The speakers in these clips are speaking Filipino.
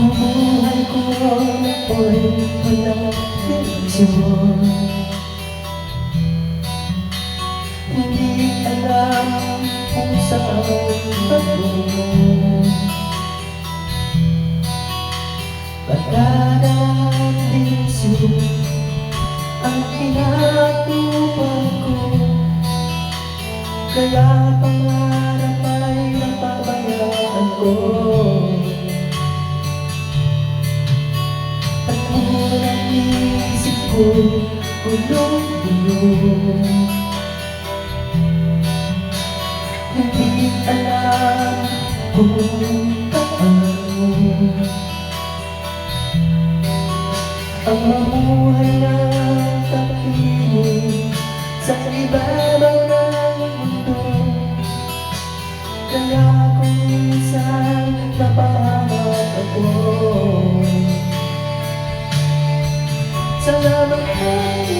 Ang buhay ko ako'y walang direksyon Hindi alam kung saan patungo Pagkadaan din ang pinatupad ko. Kaya pangarap ay napabayaan ko Gulong-gulong Hindi alam kung Ang mamuhay ng takinig Sa ibabaw ng mundo. Kaya kung minsan napahamak ako Salamat na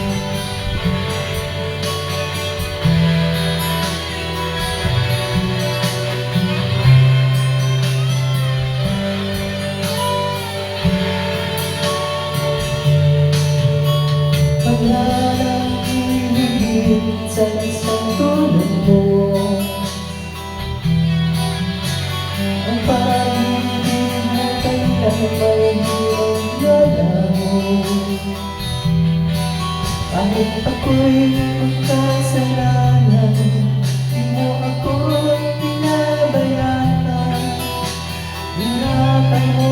sa isang tulad mo Ang pag-ibig mo kailang may hirang lalaho Kahit ako'y magkasalanan Di mo ako'y pinabayaan Hirapan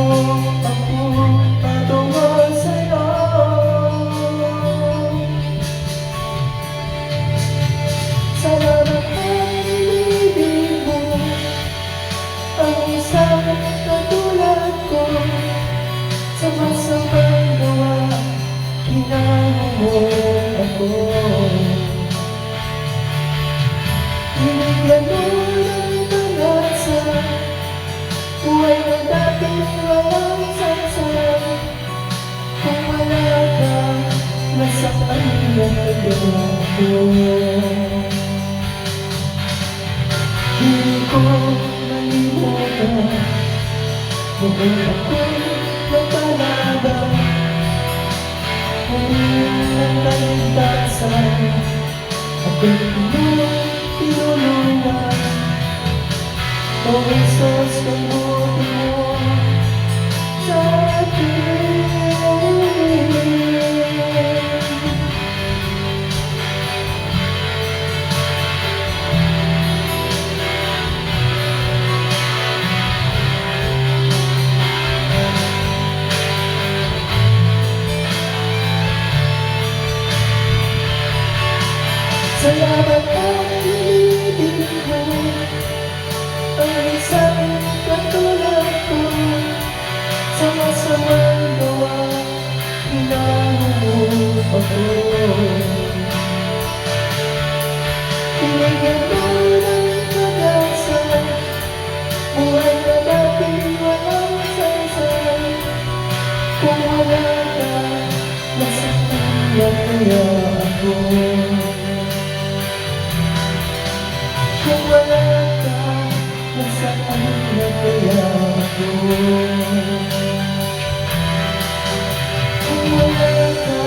Hindi ko malimutan Noon ako'y napalaban Ngayon ang kaligtasan Ako'y tinulong, tinulungan O Jesus, kung buti mo sa akin kung wala ka, nasaan na kaya ako? Kung wala ka,